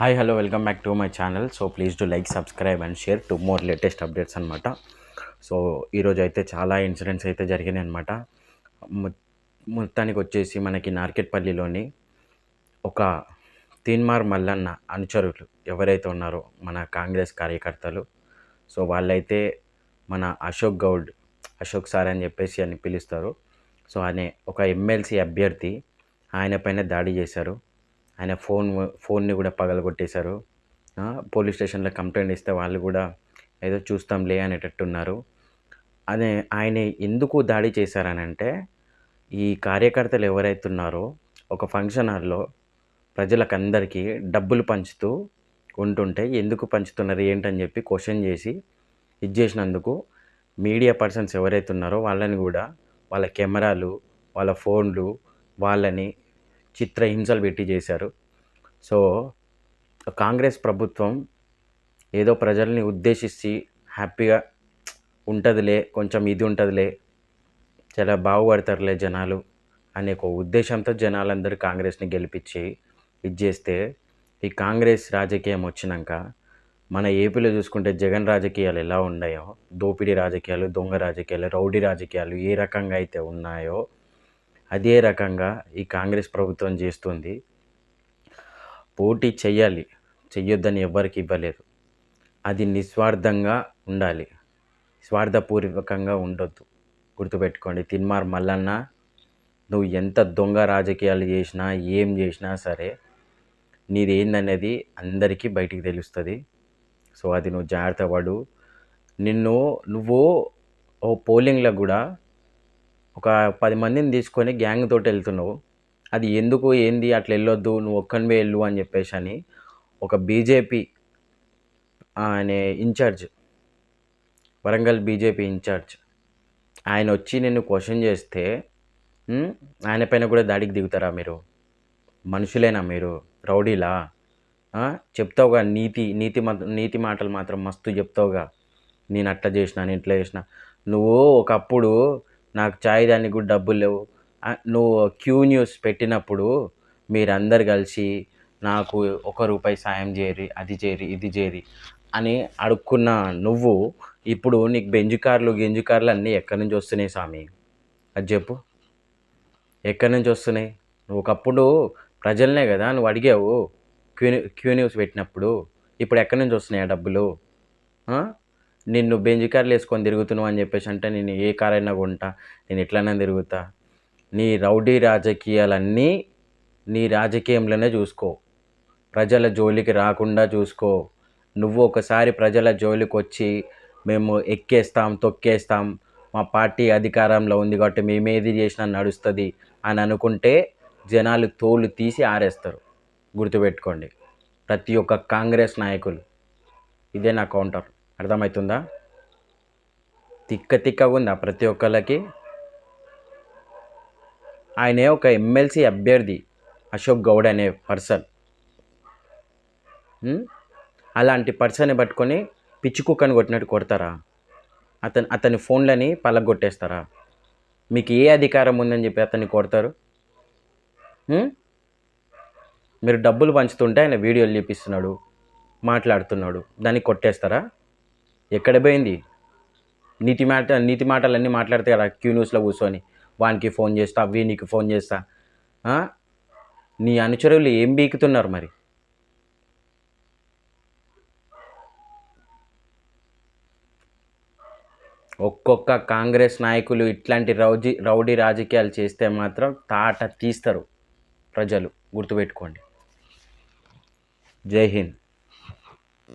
Hi hello welcome back to my channel so please to like subscribe and share to more latest updates అనమాట so ఈరోజు అయితే చాలా incidents అయితే జరిగినాయి అనమాట మొత్తానికి వచ్చేసి మనకి నార్కెట్పల్లిలోని ఒక తీన్మార్ మల్లన్న అనుచరులు ఎవరైతే ఉన్నారో మన కాంగ్రెస్ కార్యకర్తలు సో వాళ్ళైతే మన అశోక్ గౌడ్ అశోక్ సార్ అని చెప్పేసి అని పిలుస్తారు. సో అనే ఒక ఎమ్మెల్సీ అభ్యర్థి ఆయన పైన దాడి చేశారు. ఆయన ఫోన్ ఫోన్ని కూడా పగలగొట్టేశారు. పోలీస్ స్టేషన్లో కంప్లైంట్ ఇస్తే వాళ్ళు కూడా ఏదో చూస్తాంలే అనేటట్టున్నారు. అదే ఆయన ఎందుకు దాడి చేశారనంటే ఈ కార్యకర్తలు ఎవరైతే ఉన్నారో ఒక ఫంక్షన్ హాల్లో ప్రజలకందరికీ డబ్బులు పంచుతూ ఉంటుంటే ఎందుకు పంచుతున్నారు ఏంటని చెప్పి క్వశ్చన్ చేసి ఇది చేసినందుకు మీడియా పర్సన్స్ ఎవరైతే ఉన్నారో వాళ్ళని కూడా వాళ్ళ కెమెరాలు వాళ్ళ ఫోన్లు వాళ్ళని చిత్రహింసలు పెట్టి చేశారు. సో కాంగ్రెస్ ప్రభుత్వం ఏదో ప్రజల్ని ఉద్దేశించి హ్యాపీగా ఉంటుందిలే కొంచెం ఇది ఉంటుందిలే చాలా బాగుపడతారులే జనాలు అనే ఒక ఉద్దేశంతో జనాలందరూ కాంగ్రెస్ని గెలిపించి ఇది చేస్తే ఈ కాంగ్రెస్ రాజకీయం వచ్చినాక మన ఏపీలో చూసుకుంటే జగన్ రాజకీయాలు ఎలా ఉన్నాయో దోపిడీ రాజకీయాలు దొంగ రాజకీయాలు రౌడీ రాజకీయాలు ఏ రకంగా అయితే ఉన్నాయో అదే రకంగా ఈ కాంగ్రెస్ ప్రభుత్వం చేస్తుంది. పోటీ చేయాలి చెయ్యొద్దని ఎవ్వరికి ఇవ్వలేదు. అది నిస్వార్థంగా ఉండాలి. స్వార్థపూర్వకంగా ఉండొద్దు. గుర్తుపెట్టుకోండి తిన్మార్ మల్లన్న నువ్వు ఎంత దొంగ రాజకీయాలు చేసినా ఏం చేసినా సరే నీది ఏందనేది అందరికీ బయటికి తెలుస్తుంది. సో అది నువ్వు జాగ్రత్త పడు. నిన్ను నువ్వు ఓ పోలింగ్లో కూడా ఒక పది మందిని తీసుకొని గ్యాంగ్ తోటి వెళ్తున్నావు. అది ఎందుకు ఏంది అట్లా వెళ్ళొద్దు నువ్వు ఒక్కనివే వెళ్ళు అని చెప్పేసి అని ఒక బీజేపీ ఆయన ఇన్ఛార్జ్ వరంగల్ బీజేపీ ఇన్ఛార్జ్ ఆయన వచ్చి నిన్ను క్వశ్చన్ చేస్తే ఆయన పైన కూడా దాడికి దిగుతారా మీరు? మనుషులేనా మీరు? రౌడీలా? చెప్తావుగా నీతి నీతి నీతి మాటలు మాత్రం మస్తు చెప్తావుగా. నేను అట్లా చేసిన నేను ఇట్లా చేసిన. నువ్వు ఒకప్పుడు నాకు చాయ్ దానికి కూడా డబ్బులు లేవు. నువ్వు క్యూ న్యూస్ పెట్టినప్పుడు మీరందరు కలిసి నాకు ఒక రూపాయి సాయం చేయరి అది చేయరి ఇది చేయరి అని అడుక్కున్న నువ్వు ఇప్పుడు నీకు బెంజు కార్లు గింజు కార్లు అన్నీ ఎక్కడి నుంచి వస్తున్నాయి స్వామి? అది చెప్పు. ఎక్కడి నుంచి వస్తున్నాయి? నువ్వు ఒకప్పుడు ప్రజలనే కదా నువ్వు అడిగావు క్యూ క్యూ న్యూస్ పెట్టినప్పుడు. ఇప్పుడు ఎక్కడి నుంచి వస్తున్నాయి ఆ డబ్బులు? నిన్ను బెంజ్ కార్లు వేసుకొని తిరుగుతున్నావు అని చెప్పేసి అంటే నేను ఏ కార్ అయినా కొంటా నేను ఎట్లైనా తిరుగుతా. నీ రౌడీ రాజకీయాలన్నీ నీ రాజకీయంలోనే చూసుకో. ప్రజల జోలికి రాకుండా చూసుకో. నువ్వు ఒకసారి ప్రజల జోలికి వచ్చి మేము ఎక్కేస్తాం తొక్కేస్తాం. మా పార్టీ అధికారంలో ఉంది కాబట్టి మేమేది చేసినా నడుస్తుంది అని అనుకుంటే జనాలు తోలు తీసి ఆరేస్తారు. గుర్తుపెట్టుకోండి. ప్రతి ఒక్క కాంగ్రెస్ నాయకులు. ఇదే నా కౌంటర్. అర్థమవుతుందా? తిక్క తిక్కగా ఉందా ప్రతి ఒక్కళ్ళకి? ఆయనే ఒక ఎమ్మెల్సీ అభ్యర్థి అశోక్ గౌడ్ అనే పర్సన్. అలాంటి పర్సన్ని పట్టుకొని పిచ్చి కుక్కని కొట్టినట్టు కొడతారా? అతని అతని ఫోన్లని పలగొట్టేస్తారా? మీకు ఏ అధికారం ఉందని చెప్పి అతన్ని కొడతారు? మీరు డబ్బులు పంచుతుంటే ఆయన వీడియోలు చూపిస్తున్నాడు మాట్లాడుతున్నాడు దాన్ని కొట్టేస్తారా? ఎక్కడ పోయింది? నీతి మాట నీతి మాటలన్నీ మాట్లాడితే కదా క్యూ న్యూస్లో కూర్చొని. వానికి ఫోన్ చేస్తా వీనికి ఫోన్ చేస్తా. నీ అనుచరులు ఏం బీకుతున్నారు మరి? ఒక్కొక్క కాంగ్రెస్ నాయకులు ఇట్లాంటి రౌజీ రౌడీ రాజకీయాలు చేస్తే మాత్రం తాట తీస్తారు ప్రజలు. గుర్తుపెట్టుకోండి. జై హింద్.